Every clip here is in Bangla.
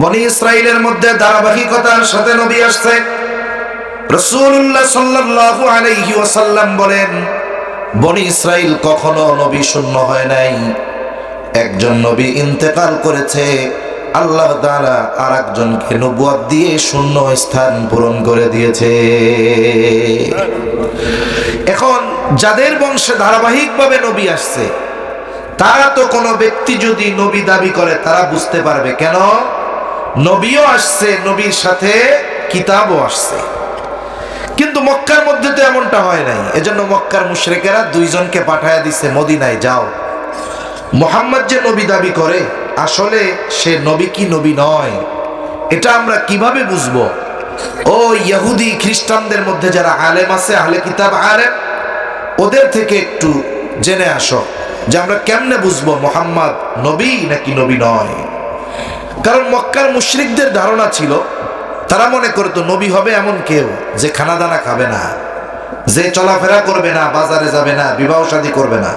বনি ইসরায়েলের মধ্যে ধারাবাহিকতার সাথে নবী আসছে। রসুল্লাহ সাল্লাল্লাহু আলাইহি ওয়াসাল্লাম বলেন, বনি ইসরাইল কখনো নবী শূন্য হয় নাই। একজন নবী ইন্তেকাল করেছে, আল্লাহ তাআলা আর একজনকে নবুয়াত দিয়ে শূন্য স্থান পূরণ করে দিয়েছে। এখন যাদের বংশে ধারাবাহিকভাবে নবী আসছে, তারা তো কোনো ব্যক্তি যদি নবী দাবি করে, তারা বুঝতে পারবে কেন? নবীও আসছে, নবীর সাথে কিতাবও আসছে। কিন্তু মক্কার মধ্যে তো এমনটা হয় নাই। এজন্য মক্কার মুশরেকেরা দুইজনকে পাঠায় দিছে, মদিনায় যাও। মোহাম্মদ যে নবী দাবি করে, আসলে সে নবী কি নবী নয়, এটা আমরা কীভাবে বুঝব? ও ইহুদি খ্রিস্টানদের মধ্যে যারা আলেম আছে, আহলে কিতাব আলেম, ওদের থেকে একটু জেনে আসো যে আমরা কেমনে বুঝব মোহাম্মদ নবী নাকি নবী নয়। কারণ মক্কার মুশরিকদের ধারণা ছিল, তারা মনে করতো নবী হবে এমন কেউ যে খানা দানা খাবে না, যে চলাফেরা করবে না, বাজারে যাবে না, বিবাহ শাদী করবে না।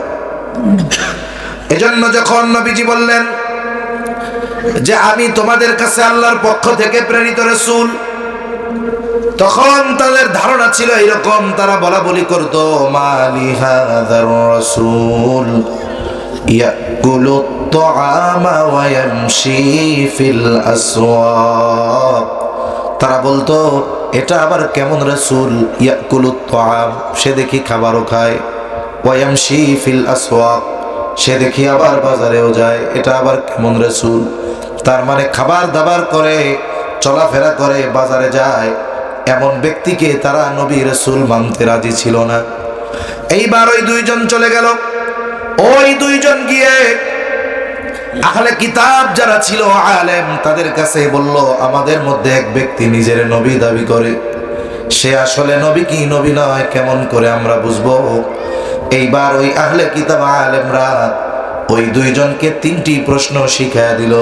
এজন্য যখন নবীজি বললেন যে আমি তোমাদের কাছে আল্লাহর পক্ষ থেকে প্রেরিত রসুল, তখন তাদের ধারণা ছিল এরকম, তারা বলা বলি করতো, মালি হাদার রসুল। ইয়াকুলু الطعام ويمشي في الأسواق তারা বলতো এটা আবার কেমন রসুল ইয়াকুলু তাম সে দেখি খাবারও খায় ওয়ামশি ফিল আসওয়াক সে দেখি আবার বাজারেও যায় এটা আবার কেমন রসুল তার মানে খাবার দাবার করে চলাফেরা করে বাজারে যায় এমন ব্যক্তিকে তারা নবী রসুল মানতে রাজি ছিল না এইবার ওই দুইজন চলে গেল ওই দুইজন গিয়ে আহলে কিতাব যারা ছিল, আলেম, তাদের কাছে বলল, আমাদের মধ্যে এক ব্যক্তি নিজের নবী দাবি করে। সে আসলে নবী কি নবী নয়, কেমন করে আমরা বুঝব? এইবার ওই আহলে কিতাব আলেমরা ওই দুইজনকে তিনটি প্রশ্ন শিখাইয়া দিল।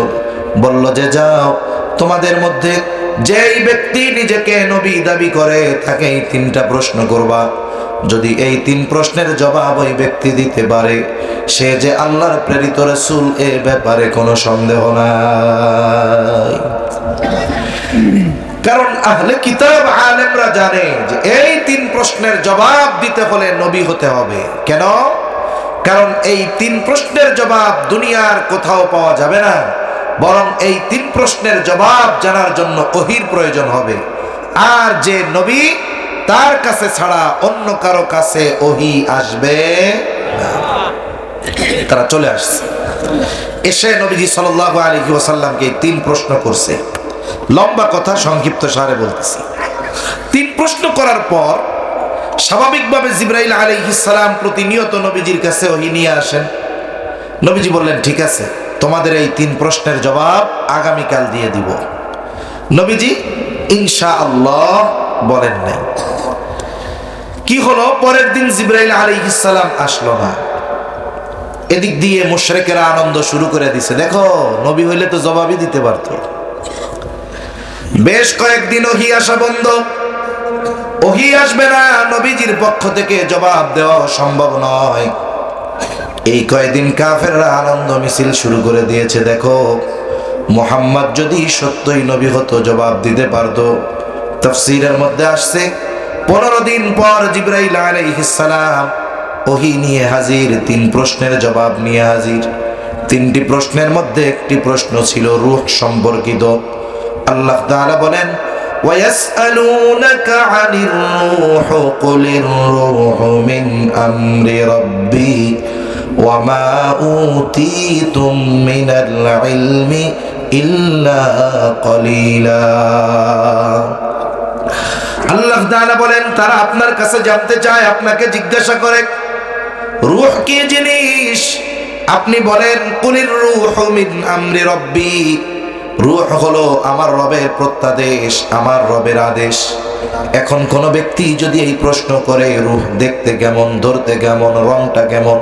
বলল, যে যাও, তোমাদের মধ্যে যেই ব্যক্তি নিজেকে নবী দাবি করে তাকে এই তিনটা প্রশ্ন করবা। যদি এই তিন প্রশ্নের জবাব ওই ব্যক্তি দিতে পারে, সে যে আল্লাহর প্রেরিত রসুল, এ ব্যাপারে কোনো সন্দেহ নাই। কারণ আহলে কিতাব আলেমরা জানে যে এই তিন প্রশ্নের জবাব দিতে হলে নবী হতে হবে। কেন? কারণ এই তিন প্রশ্নের জবাব দুনিয়ার কোথাও পাওয়া যাবে না। বরং এই তিন প্রশ্নের জবাব জানার জন্য ওহির প্রয়োজন হবে। আর যে নবী তার কাছে ছাড়া অন্য কারও কাছে ওহি আসবে তারা চলে আসছে। এসে নবীজি সাল্লাল্লাহু আলাইহি ওয়াসাল্লামকে তিন প্রশ্ন করছে। লম্বা কথা, সংক্ষিপ্ত সারে বলতেছি। তিন প্রশ্ন করার পর স্বাভাবিকভাবে জিব্রাইল সালাম প্রতিনিয়ত নবীজির কাছে ওহি নিয়ে আসেন। নবীজি বললেন, ঠিক আছে, তোমাদের এই তিন প্রশ্নের জবাব আগামীকাল দিয়ে দিব। নবীজি ইনশা আল্লাহ বলেন নাই। কি হলো? পরের দিন জিব্রাইল আলাইহিস সালাম আসলো না। এদিক দিয়ে মুশরেকেরা আনন্দ শুরু করে দিছে। দেখো, নবী হইলে তো জবাবই দিতে পারতো। বেশ কয়েকদিন ওহি আসা বন্ধ। ওহি আসবে না, নবীজির পক্ষ থেকে জবাব দেওয়া সম্ভব নয়। এই কয়েকদিন কাফেররা আনন্দ মিছিল শুরু করে দিয়েছে। দেখো, মোহাম্মদ যদি সত্যই নবী হতো, জবাব দিতে পারতো। তফসিরের মধ্যে আসছে পনেরো দিন পর জিব্রাইল আলাইহিস সালাম ওহি নিয়ে হাজির তিন প্রশ্নের জবাব নিয়ে হাজির তিনটি প্রশ্নের মধ্যে একটি প্রশ্ন ছিল রূহ সম্পর্কিত আল্লাহ তাআলা বলেন ويسألونك عن الروح قل الروح من أمر ربي وما أوتيتم من العلم إلا قليلا আল্লাহ তাআলা বলেন, তারা আপনার কাছে জানতে চায়, আপনাকে জিজ্ঞাসা করে, রূহ কি জিনিস? আপনি বলেন, কুলির রূহ মিন আমরি রব্বি। রূহ হলো আমার রবের প্রত্যাদেশ, আমার রবের আদেশ। এখন কোন ব্যক্তি যদি এই প্রশ্ন করে, রুহ দেখতে কেমন, ধরতে কেমন, রংটা কেমন,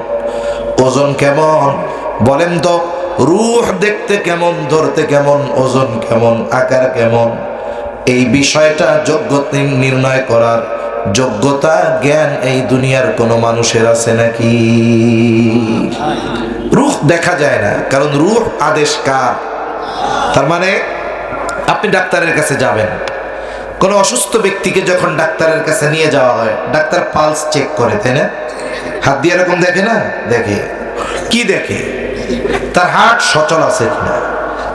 ওজন কেমন? বলেন তো, রুহ দেখতে কেমন, ধরতে কেমন, ওজন কেমন, আকার কেমন? এই বিষয়টা যোগ্যতা নির্ণয় করার যোগ্যতা, জ্ঞান এই দুনিয়ার কোনো মানুষের আছে নাকি? রূহ দেখা যায় না, কারণ রূহ আদেশ কার? তার মানে আপনি ডাক্তারের কাছে যাবেন। কোনো অসুস্থ ব্যক্তিকে যখন ডাক্তারের কাছে নিয়ে যাওয়া হয়, ডাক্তার পালস চেক করে, তাই না? হাত দিয়ে এরকম দেখে না? দেখে। কি দেখে? তার হার্ট সচল আছে কিনা?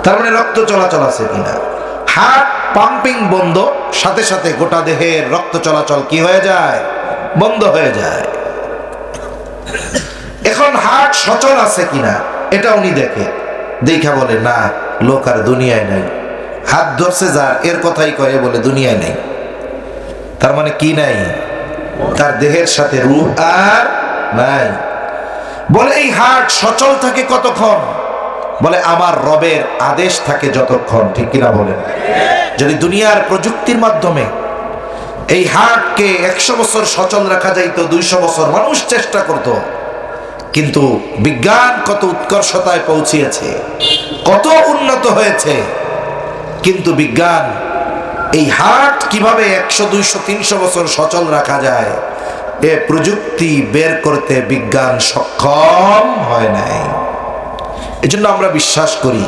তার মানে রক্ত চলাচল আছে কিনা? হার্ট পাম্পিং বন্ধ, সাথে সাথে গোটা দেহের রক্ত চলাচল কি হয়ে যায়? বন্ধ হয়ে যায়। এখন হার্ট সচল আছে কিনা, এটা উনি দেখে। দেখা বলে, না, লোক আর দুনিয়ায় নাই। হাত ধরছে যার, এর কথাই কয়ে বলে, দুনিয়ায় নেই। তার মানে কি নাই? তার দেহের সাথে রূহ আর নাই। বলে, এই হার্ট সচল থাকে কতক্ষণ? বলে, আমার রবের আদেশ থাকে যতক্ষণ। ঠিক কিনা বলেন। যদি দুনিয়ার প্রযুক্তির মাধ্যমে এই হার্টকে একশো বছর সচল রাখা যাইতো, দুইশো বছর মানুষ চেষ্টা করত, কিন্তু বিজ্ঞান কত উৎকর্ষতায় পৌঁছিয়েছে, কত উন্নত হয়েছে, কিন্তু বিজ্ঞান এই হার্ট কীভাবে একশো, দুইশো, তিনশো বছর সচল রাখা যায়, এ প্রযুক্তি বের করতে বিজ্ঞান সক্ষম হয় নাই। এজন্য আমরা বিশ্বাস করি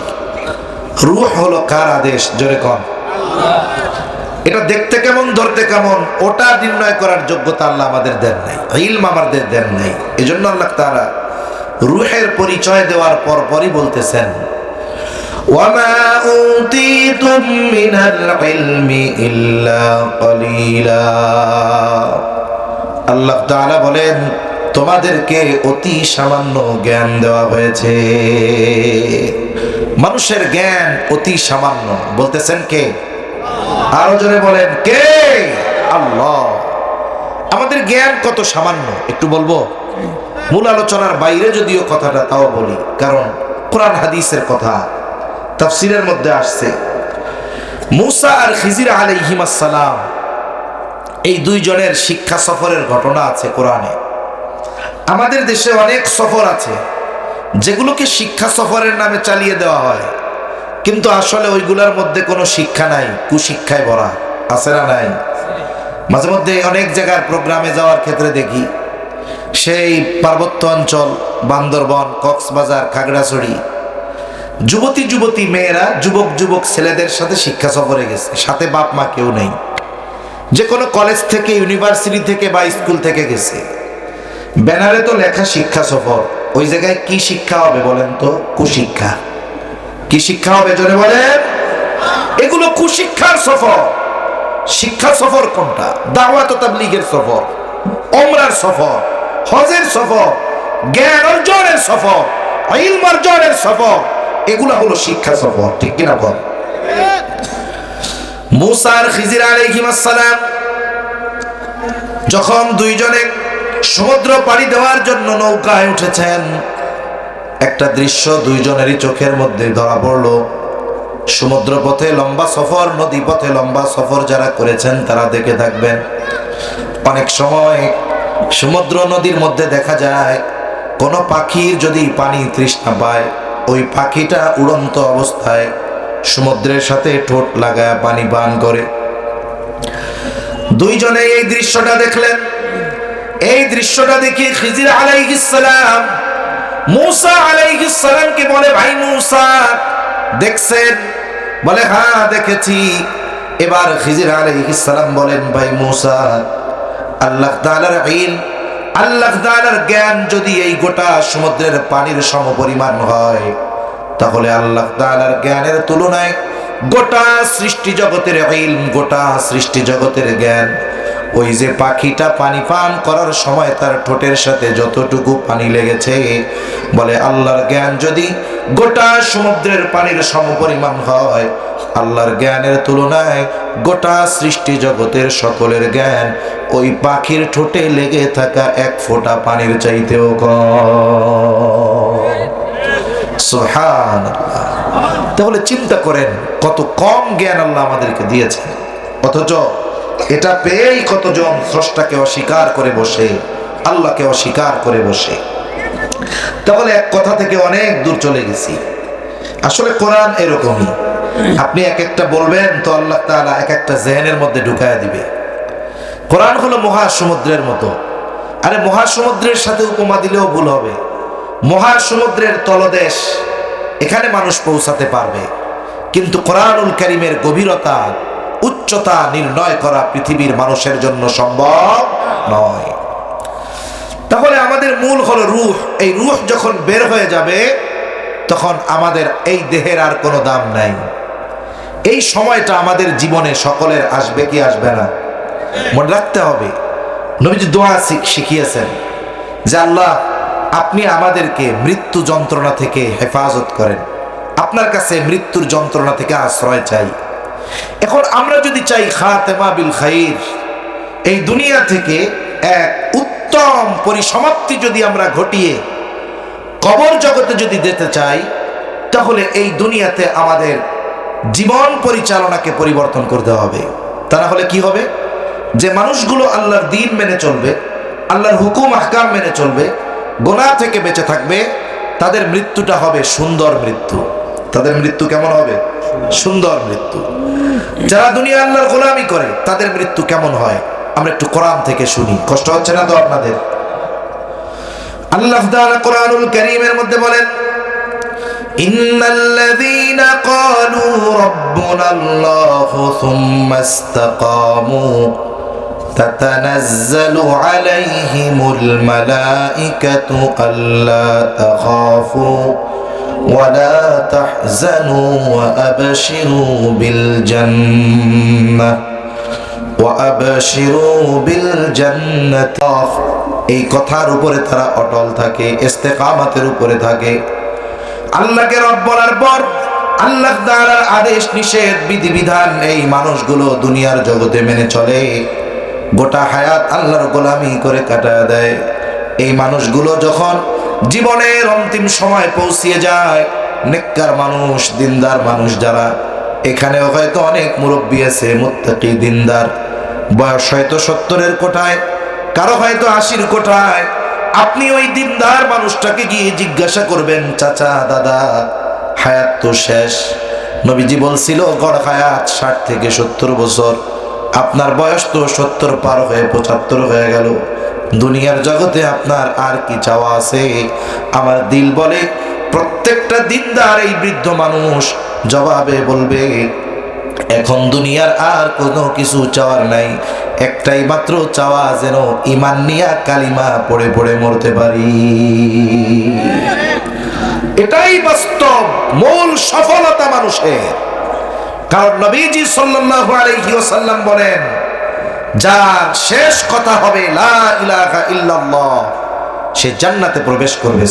রুহ হলো কার আদেশ জোরে কন এটা দেখতে কেমন ধরতে কেমন ওটা নির্ণয় করার যোগ্যতা আল্লাহ আমাদের দেন নাই ইলম আমাদের দেন নাই এই জন্য আল্লাহ তারা রুহের পরিচয় দেওয়ার পর পরই বলতেছেন وما أوتيتم من العلم إلا قليلا আল্লাহ তাআলা বলেন তোমাদেরকে অতি সামান্য জ্ঞান দেওয়া হয়েছে। মানুষের জ্ঞান অতি সামান্য। বলতেছেন কে? আরও জোরে বলেন, কে? আল্লাহ। আমাদের জ্ঞান কত সামান্য? একটু বলব? মূল আলোচনার বাইরে যদিও কথাটা তাও বলি, কারণ কোরআন হাদিসের কথা তাফসিরের মধ্যে আসছে। মুসা আর খিজির আলাইহিমাসালাম এই দুইজনের শিক্ষা সফরের ঘটনা আছে কোরআনে। আমাদের দেশে অনেক সফর আছে, যেগুলোকে শিক্ষা সফরের নামে চালিয়ে দেওয়া হয়। কিন্তু আসলে ওইগুলোর মধ্যে কোনো শিক্ষা নাই, কুশিক্ষায় ভরা, আছে না নাই? মাঝে মধ্যে অনেক জায়গার প্রোগ্রামে যাওয়ার ক্ষেত্রে দেখি, সেই পার্বত্য অঞ্চল, বান্দরবন, কক্সবাজার, খাগড়াছড়ি, যুবতী যুবতী মেয়েরা, যুবক যুবক ছেলেদের সাথে শিক্ষা সফরে গেছে, সাথে বাপ মা কেউ নেই। যে কোনো কলেজ থেকে ইউনিভার্সিটি থেকে বা স্কুল থেকে গেছে। ব্যানারে তো লেখা শিক্ষা সফর। ওই জায়গায় কি শিক্ষা হবে বলেন তো? কুশিক্ষা। কি শিক্ষা হবে জোরে বলেন? এগুলো কুশিক্ষার সফর। শিক্ষা সফর কোনটা? দাওয়াত তাবলিগের সফর, ওমরার সফর, হজের সফর, জ্ঞান অর্জনের সফর অর্জনের সফর, এগুলো হলো শিক্ষা সফর, ঠিক কিনা বল? মুসার খিজির আলাইহিমাসসালাম যখন দুইজনে সমুদ্র পাড়ি দেওয়ার জন্য নৌকায় উঠেছেন। একটা দৃশ্য দুইজনেরই চোখের মধ্যে ধরা পড়ল। সমুদ্র পথে লম্বা সফর, নদী পথে লম্বা সফর যারা করেছেন তারা দেখে থাকবেন। অনেক সময় সমুদ্র নদীর মধ্যে দেখা যায়, কোনো পাখির যদি পানি তৃষ্ণা পায়, ওই পাখিটা উড়ন্ত অবস্থায় সমুদ্রের সাথে ঠোঁট লাগায় পানি পান করে। দুইজনে এই দৃশ্যটা দেখলেন। এই দৃশ্যটা দেখে খিজির আলাইহিসসালাম মুসা আলাইহিসসালামকে বলে, ভাই মুসা, দেখছেন? বলে হ্যাঁ দেখেছি। এবার খিজির আলাইহিসসালাম বলেন, ভাই মুসা, আল্লাহ তাআলার ইলম আল্লাহ তাআলার জ্ঞান যদি এই গোটা সমুদ্রের পানির সমপরিমাণ হয়, তাহলে আল্লাহ তাআলার জ্ঞানের তুলনায় গোটা সৃষ্টি জগতের ইলম গোটা সৃষ্টি জগতের জ্ঞান ওই যে পাখিটা পানি পান করার সময় তার ঠোঁটের সাথে যতটুকু পানি লেগেছে, বলে আল্লাহর জ্ঞান যদি গোটা সমুদ্রের পানির সমপরিমাণ হয়, আল্লাহর জ্ঞানের তুলনায় গোটা সৃষ্টি জগতের সকলের জ্ঞান ওই পাখির ঠোঁটে লেগে থাকা এক ফোঁটা পানির চাইতেও কম। তাহলে চিন্তা করেন, কত কম জ্ঞান আল্লাহ আমাদেরকে দিয়েছেন। অথচ এটা পেয়েই কতজন স্রষ্টাকে অস্বীকার করে বসে, আল্লাহকে অস্বীকার করে বসে। তাহলে এক কথা থেকে অনেক দূর চলে গেছি। আসলে কোরআন এরকমই। আপনি এক একটা বলবেন তো আল্লাহ তাআলা এক একটা জেহেনের মধ্যে ঢুকায় দিবে। কোরআন হলো মহাসমুদ্রের মতো। আরে মহাসমুদ্রের সাথে উপমা দিলেও ভুল হবে। মহাসমুদ্রের তলদেশ, এখানে মানুষ পৌঁছাতে পারবে। কিন্তু কোরআনুল করিমের গভীরতা উচ্চতা নির্ণয় করা পৃথিবীর মানুষের জন্য সম্ভব নয়। তাহলে আমাদের মূল হলো রুহ। এই রুহ যখন বের হয়ে যাবে, তখন আমাদের এই দেহের আর কোনো দাম নাই। এই সময়টা আমাদের জীবনে সকলের আসবে কি আসবে না? মনে রাখতে হবে, নবীজি দোয়া শিখ- শিখিয়েছেন যে, আল্লাহ, আপনি আমাদেরকে মৃত্যু যন্ত্রণা থেকে হেফাজত করেন। আপনার কাছে মৃত্যুর যন্ত্রণা থেকে আশ্রয় চাই। এখন আমরা যদি চাই খাতেমা বিল খাইর, এই দুনিয়া থেকে এক উত্তম পরিসমাপ্তি যদি আমরা ঘটিয়ে কবর জগতে যদি যেতে চাই, তাহলে এই দুনিয়াতে আমাদের জীবন পরিচালনাকে পরিবর্তন করতে হবে। তা না হলে কি হবে? যে মানুষগুলো আল্লাহর দিন মেনে চলবে, আল্লাহর হুকুম, আহকাম মেনে চলবে, গোনা থেকে বেঁচে থাকবে, তাদের মৃত্যুটা হবে সুন্দর মৃত্যু। তাদের মৃত্যু কেমন হবে? সুন্দর মৃত্যু। যারা দুনিয়া আল্লাহর গোলামি করে তাদের মৃত্যু কেমন হয় আমরা একটু কোরআন থেকে শুনি কষ্ট হচ্ছে না তো আপনাদের আল্লাহ তাআলা কোরআনুল কারীমের মধ্যে বলেন ইন্নাল্লাযীনা ক্বালু রাব্বুনা আল্লাহু সুম্মা ইসতাকামু تتنزل عليهم الملائكة ألا تخافوا ولا تحزنوا وأبشروا بالجنة وأبشروا بالجنة এই কথার উপরে তারা অটল থাকে ইস্তেকামাতের উপরে থাকে আল্লাহকে রব বলার পর আল্লাহ তাআলার আদেশ নিষেধ বিধিবিধান এই মানুষগুলো দুনিয়ার জগতে মেনে চলে গোটা হায়াত আল্লাহর গোলামি করে কাটায় দেয় এই মানুষগুলো যখন জীবনের অন্তিম সময় পৌঁছিয়ে যায়। নেককার মানুষ, দিনদার মানুষ যারা, এখানেও হয়তো অনেক মুরব্বী আছে, মুত্তাকি, দিনদার। বয়স হয়তো সত্তরের কোঠায় কারও হয়তো আশির কোঠায় আপনি ওই দিনদার মানুষটাকে গিয়ে জিজ্ঞাসা করবেন, চাচা, দাদা, হায়াত তো শেষ। নবীজি বলছিল, গড় হায়াত ষাট থেকে সত্তর বছর। আপনার বয়স তো সত্তর পার হয়ে পঁচাত্তর হয়ে গেল। দুনিয়ার জগতে আপনার আর কি চাওয়া আছে? আমার দিল বলে, প্রত্যেকটা দিনদার এই বৃদ্ধ মানুষ জবাবে বলবে, এখন দুনিয়ার আর কোনো কিছু চাওয়ার নাই। একটাই মাত্র চাওয়া যেন ইমান নিয়া কালিমা পড়ে পড়ে মরতে পারি। এটাই বাস্তব, মূল সফলতা মানুষের। কারণ নবীজি সাল্লাল্লাহু আলাইহি ওয়াসাল্লাম বলেন যার শেষ কথা হবে, লা সে জান্নাতে প্রবেশ করবে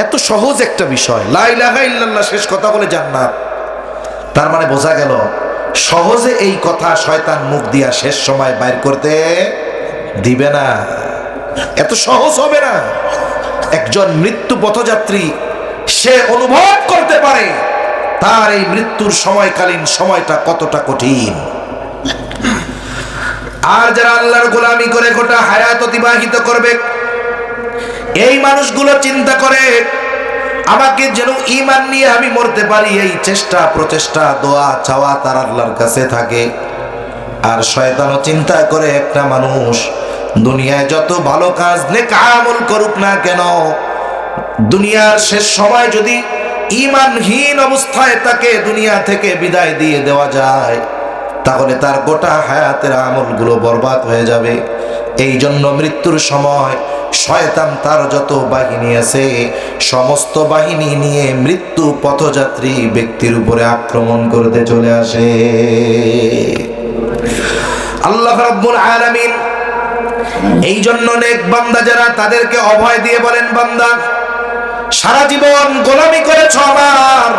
এত সহজ একটা বিষয়। লা ইলাহা ইল্লাল্লাহ শেষ কথা বলে জান্নাত। তার মানে বোঝা গেল, সহজে এই কথা শয়তান মুখ দিয়া শেষ সময় বাইর করতে দিবে না। এত সহজ হবে না। একজন মৃত্যু পথযাত্রী, সে অনুভব করতে পারে, তার এই মৃত্যুর সময়কালীন সময়টা কতটা কঠিন। আর যারা আল্লাহর গোলামি করে গোটা হায়াত অতিবাহিত করবে, এই মানুষগুলো চিন্তা করে, আমাকে যেন ইমান নিয়ে আমি মরতে পারি, এই চেষ্টা, প্রচেষ্টা, দোয়া, চাওয়া তার আল্লাহর কাছে থাকে। আর শয়তানও চিন্তা করে একটা মানুষ, দুনিয়ায় যত ভালো কাজ নেক আমল করুক না কেন, দুনিয়ার শেষ সময় যদি ইমানহীন অবস্থায় তাকে দুনিয়া থেকে বিদায় দিয়ে দেওয়া যায়। তাহলে তার গোটা হায়াতের আমলগুলো বরবাদ হয়ে যাবে। এই জন্য মৃত্যুর সময় শয়তান তার যত বাহিনী আছে, সমস্ত বাহিনী নিয়ে মৃত্যু পথযাত্রী ব্যক্তির উপরে আক্রমণ করতে চলে আসে। আল্লাহ রাব্বুল আলামিন এই জন্য নেক বান্দা যারা, তাদেরকে অভয় দিয়ে বলেন, বান্দা, সারা জীবন গোলামি করেছ আমার।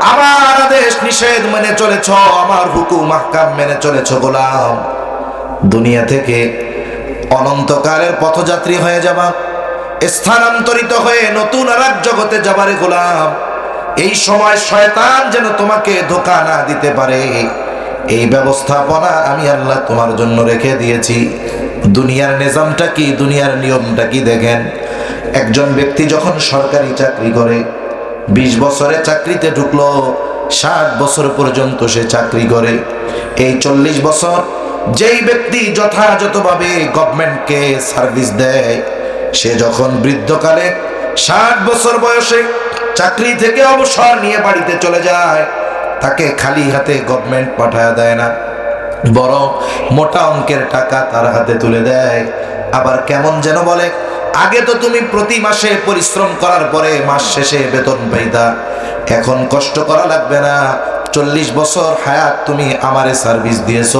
আমার আদেশ নিষেধ মেনে চলেছ, আমার হুকুম আহকাম মেনে চলেছ, গোলাম। দুনিয়া থেকে অনন্তকালের পথযাত্রী হয়ে যাবা, স্থানান্তরিত হয়ে নতুন আর জগতে যাবারে গোলাম। এই সময় শয়তান যেন তোমাকে ধোকা না দিতে পারে। এই ব্যবস্থাপনা আমি আল্লাহ তোমার জন্য রেখে দিয়েছি। দুনিয়ার নিজামটা কি, দুনিয়ার নিয়মটা কি দেখেন? একজন ব্যক্তি যখন সরকারি চাকরি করে বিশ বছরে চাকরিতে ঢুকলো, ষাট বছর পর্যন্ত সে চাকরি করে। এই চল্লিশ বছর যেই ব্যক্তি যথাযথভাবে গভর্নমেন্টকে সার্ভিস দেয়, সে যখন বৃদ্ধকালে ষাট বছর বয়সে চাকরি থেকে অবসর নিয়ে বাড়িতে চলে যায়, তাকে খালি হাতে গভর্নমেন্ট পাঠায় দেয় না। বরং মোটা অঙ্কের টাকা তার হাতে তুলে দেয়। আবার কেমন যেন বলে আগে তো তুমি প্রতি মাসে পরিশ্রম করার পরে মাস শেষে বেতন পাইতা। এখন কষ্ট করা লাগবে না। চল্লিশ বছর হায়াত তুমি আমারে সার্ভিস দিয়েছ।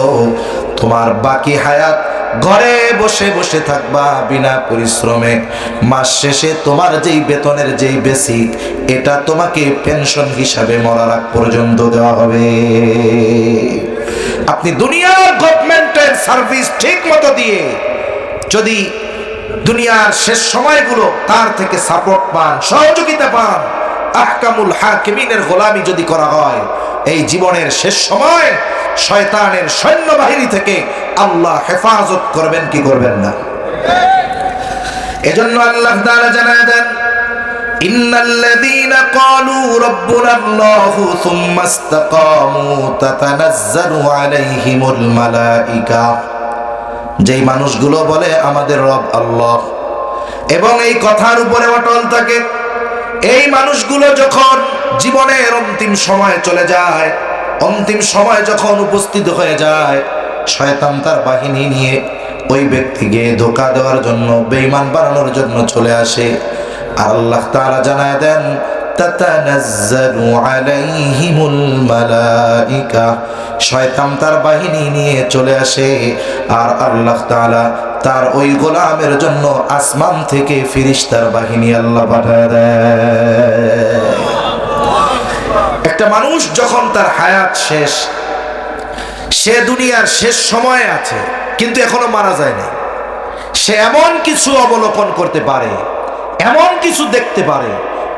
তোমার বাকি হায়াত ঘরে বসে বসে থাকবা বিনা পরিশ্রমে। মাস শেষে তোমার যেই বেতনের যেই বেসিক, এটা তোমাকে পেনশন হিসাবে মরার আগ পর্যন্ত দেওয়া হবে। আপনি দুনিয়ার গভর্নমেন্টের সার্ভিস ঠিক মতো দিয়ে যদি দুনিয়ার শেষ সময়গুলো তার থেকে সাপোর্ট পান, সহযোগিতা পান। আহকামুল হাকিমিনের গোলামি যদি করা হয়, এই জীবনের শেষ সময় শয়তানের সৈন্যবাহিনী থেকে আল্লাহ হেফাজত করবেন কি করবেন না? এজন্য আল্লাহ তাআলা জানায় দেন, ইন্নাল্লাযীনা ক্বালু রাব্বুনা আল্লাহু সুম্মা ইসতাকামু তাতানাজ্জালু আলাইহিমুল মালাইকা। যেই মানুষগুলো বলে আমাদের রব আল্লাহ। এবং এই কথার উপরে অটল থাকে। এই মানুষগুলো যখন জীবনের অন্তিম সময় চলে যায়, অন্তিম সময় যখন উপস্থিত হয়ে যায়, শয়তান তার বাহিনী নিয়ে ওই ব্যক্তিকে ধোকা দেওয়ার জন্য, বেঈমান বানানোর জন্য চলে আসে। আর আল্লাহ তাআলা জানায় দেন তাতানাজ্জালু আলাইহিমুল মালাইকা। শয়তান তার বাহিনী নিয়ে চলে আসে, আর আল্লাহ তাআলা তার ওই গোলামের জন্য আসমান থেকে ফিরিস্তার বাহিনী আল্লাহ পাঠায় একটা মানুষ যখন তার হায়াত শেষ, সে দুনিয়ার শেষ সময়ে আছে, কিন্তু এখনও মারা যায় নাই। সে এমন কিছু অবলোকন করতে পারে, এমন কিছু দেখতে পারে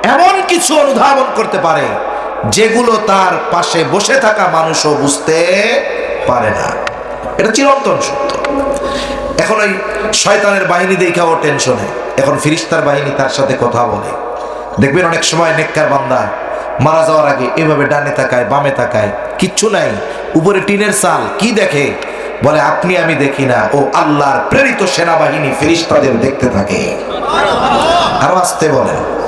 এমন কিছু অনুধাবন করতে পারে, যেগুলো তার পাশে বসে থাকা মানুষও বুঝতে পারে না। এটা চিরন্তন সত্য। এখন ওই শয়তানের বাহিনী দেখা ও টেনশনে এখন ফিরিস্তার বাহিনী তার সাথে কথা বলে। দেখবেন অনেক সময় নেককার বান্দা মারা যাওয়ার আগে এভাবে ডানে তাকায়, বামে তাকায়, কিচ্ছু নাই। উপরে টিনের চাল, কি দেখে? বলে, আপনি আমি দেখি না। ও আল্লাহর প্রেরিত সেনাবাহিনী ফিরিস্তাদের দেখতে থাকে। আরও আসতে বলেন।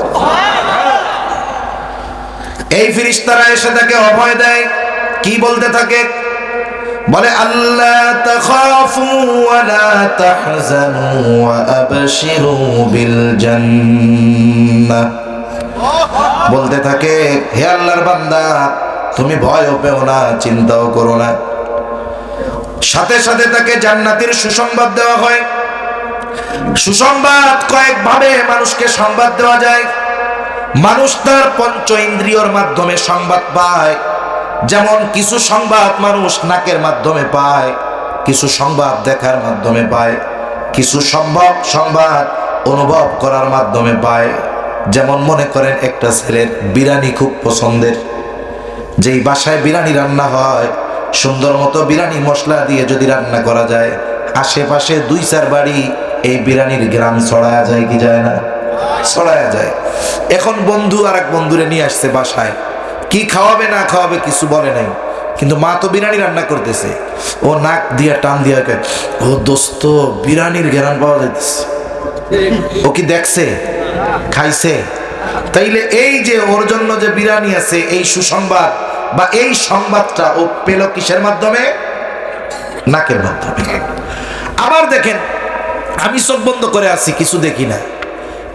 এই ফিরিস্তারা এসে তাকে অভয় দেয়। কি বলতে থাকে? বলে আল্লাহ বিল বলতে থাকে, হে আল্লাহর বান্দা, তুমি ভয়ও পেও না, চিন্তাও করো না। সাথে সাথে তাকে জান্নাতের সুসংবাদ দেওয়া হয়। সুসংবাদ কয়েকভাবে মানুষকে সংবাদ দেওয়া যায়। মানুষ তার পঞ্চ ইন্দ্রিয়র মাধ্যমে সংবাদ পায়। যেমন কিছু সংবাদ মানুষ নাকের মাধ্যমে পায়, কিছু সংবাদ দেখার মাধ্যমে পায়, কিছু সম্ভব সংবাদ অনুভব করার মাধ্যমে পায়। যেমন মনে করেন একটা ছেলের বিরিয়ানি খুব পছন্দের। যেই বাসায় বিরিয়ানি রান্না হয়, সুন্দর মতো বিরিয়ানি মশলা দিয়ে যদি রান্না করা যায়, আশেপাশে দুই চার বাড়ি এই বিরিয়ানির গ্রাম ছড়ায়া যায় কি যায় না? ছড়ায়া যায়। এখন বন্ধু আর এক বন্ধুরে নিয়ে আসছে বাসায়। কি খাওয়াবে না খাওয়াবে কিছু বলে নাই। কিন্তু মা তো বিরিয়ানি রান্না করতেছে। ও নাক দিয়া টান দিয়া ও দোস্ত, বিরিয়ানির ঘেরান পাওয়া যাইতেছে। ও কি দেখছে? খাইছে? তাইলে এই যে ওর জন্য যে বিরিয়ানি আছে, এই সুসংবাদ বা এই সংবাদটা ও পেল কিসের মাধ্যমে? নাকের মাধ্যমে। আবার দেখেন, আমি চোখ বন্ধ করে আছি, কিছু দেখি না।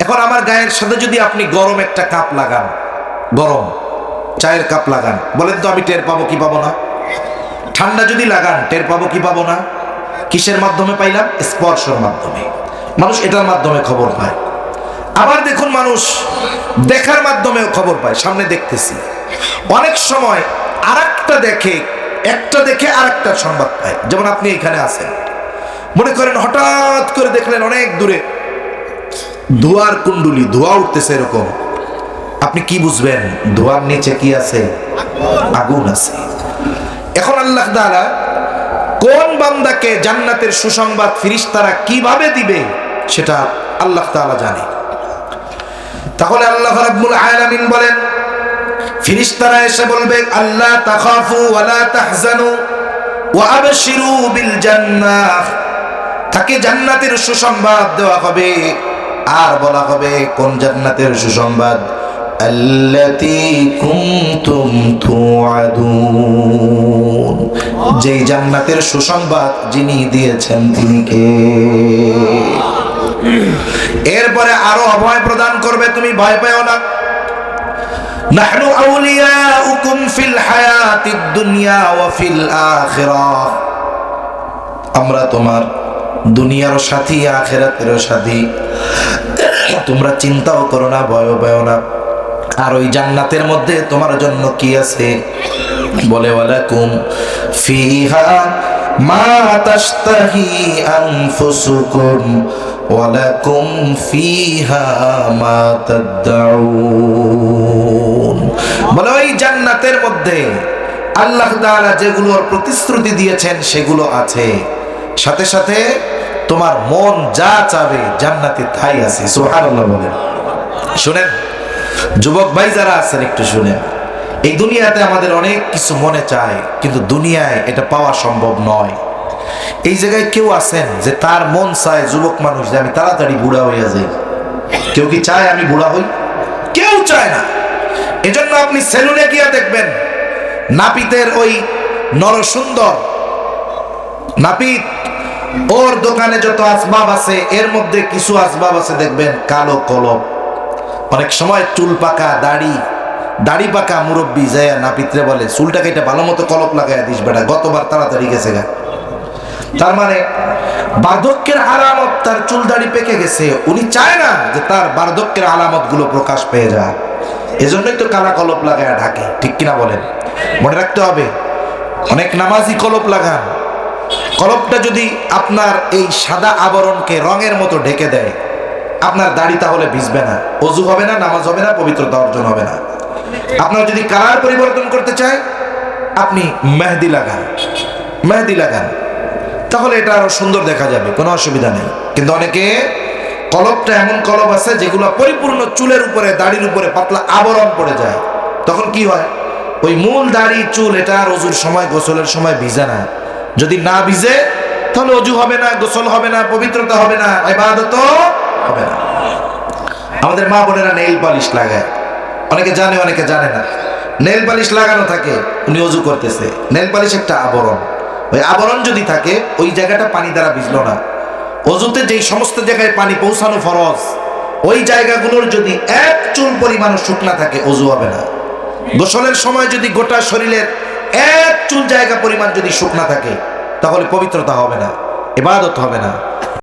এখন আমার গায়ের সাথে যদি আপনি গরম একটা কাপ লাগান, গরম চায়ের কাপ লাগান, বলেন তো আমি টের পাবো কি পাবো না? ঠান্ডা যদি লাগান, টের পাবো কি পাবো না? কিসের মাধ্যমে পাইলাম? স্পর্শের মাধ্যমে। মানুষ এটার মাধ্যমে খবর পায়। আবার দেখুন মানুষ দেখার মাধ্যমেও খবর পায়। সামনে দেখতেছি। অনেক সময় আর দেখে, একটা দেখে আর সংবাদ পায়। যেমন আপনি এখানে আছেন। মনে করেন হঠাৎ করে দেখলেন অনেক দূরে ধোয়ার কুণ্ডুলি, ধোয়া উঠতেছে এরকম। আপনি কি বুঝবেন? ধোয়ার নিচে কি আছে? আগুন আছে। এখন আল্লাহ দ্বারা কোন বান্দাকে জান্নাতের সুসংবাদ ফিরিস্তারা কীভাবে দিবে, সেটা আল্লাহ তাআলা জানে। তাহলে আল্লাহ রাব্বুল আলামিন বলেন, ফিরিস্তারা এসে বলবে আল্লাহ তাখাফু ওয়ালা তাহজানু ওয়া আবশিরু বিল জান্নাহ। তাকে জান্নাতের সুসংবাদ দেওয়া হবে। আর বলা হবে কোন জান্নাতের সুসংবাদ? যেই জান্নাতের সুসংবাদ যিনি দিয়েছেন তিনি কে? এরপরে আরও অভয় প্রদান করবে, তুমি ভয় পেও না। দুনিয়া আমরা তোমার দুনিয়ারও সাথী আখেরাতেরও সাথী। তোমরা চিন্তাও করো না, ভয়ও পেও না। আর ওই জান্নাতের মধ্যে তোমার জন্য কি আছে? বলে, ওয়ালাকুম ফিহা মা তাশতাহি আনফুসুকুম, ওয়ালাকুম ফিহা মা তাদউন বলে, ওই জান্নাতের মধ্যে আল্লাহ তাআলা যেগুলোর প্রতিশ্রুতি দিয়েছেন সেগুলো আছে। সাথে সাথে তোমার মন যা চাবে জান্নাতে তাই আছে, সুবহানাল্লাহ বলেন। শুনেন, যুবক ভাই যারা আছেন একটু শুনেন। এই দুনিয়াতে আমাদের অনেক কিছু মনে চায়, কিন্তু দুনিয়ায় এটা পাওয়া সম্ভব নয়। এই জায়গায় কেউ আছেন যে তার মন চায় যুবক মানুষ যে আমি তাড়াতাড়ি বুড়া হইয়া যাই। কেউ কি চায় আমি বুড়া হই? কেউ চায় না। এজন্য আপনি সেলুনে গিয়া দেখবেন, নাপিতের ওই নরসুন্দর নাপিত, ওর দোকানে যত আসবাব আছে, এর মধ্যে কিছু আসবাব আছে, দেখবেন কালো কলম। অনেক সময় চুল পাকা, দাড়ি দাড়ি পাকা মুরব্বী যায় নাপিতরে বলে, চুলটাকে এটা ভালো মতো কলপ লাগাই দিস বেটা, গতবার তাড়াতাড়ি গেছে গা। তার মানে বার্ধক্যের আলামত তার চুল দাড়ি পেকে গেছে। উনি চায় না যে তার বার্ধক্যের আলামতগুলো প্রকাশ পেয়ে যায়। এজন্যই তো কালা কলপ লাগায় ঢাকে, ঠিক কিনা বলেন? মনে রাখতে হবে, অনেক নামাজি কলপ লাগান। কলপটা যদি আপনার এই সাদা আবরণকে রঙের মতো ঢেকে দেয়, আপনার দাড়ি তাহলে ভিজবে না, অজু হবে না, নামাজ হবে না, পবিত্রতা অর্জন হবে না। আপনার যদি কালার পরিবর্তন করতে চায়, আপনি মেহেদি লাগান মেহেদি লাগান। তাহলে এটা আরও সুন্দর দেখা যাবে, কোনো অসুবিধা নেই। কিন্তু অনেকে কলপটা এমন কলপ আছে যেগুলো পরিপূর্ণ চুলের উপরে, দাড়ির উপরে পাতলা আবরণ পড়ে যায়। তখন কি হয়? ওই মূল দাড়ি, চুল, এটা আর অজুর সময়, গোসলের সময় ভিজে না। যদি না ভিজে, তাহলে অজু হবে না, গোসল হবে না, পবিত্রতা হবে না, ইবাদত হবে না। আমাদের মা বোনেরা নেইল পালিশ লাগায়। অনেকে জানে অনেকে জানে না। নেল পালিশ লাগানো থাকে, উনি অজু করতেছে। নেল পালিশ একটা আবরণ। ওই আবরণ যদি থাকে, ওই জায়গাটা পানি দ্বারা ভিজলো না। অজুতে যেই সমস্ত জায়গায় পানি পৌঁছানো ফরজ, ওই জায়গাগুলোর যদি এক চুল পরিমাণ শুকনা থাকে, অজু হবে না। গোসলের সময় যদি গোটা শরীরের এক চুল জায়গা পরিমাণ যদি শুকনা থাকে তাহলে পবিত্রতা হবে না এবাদত হবে না।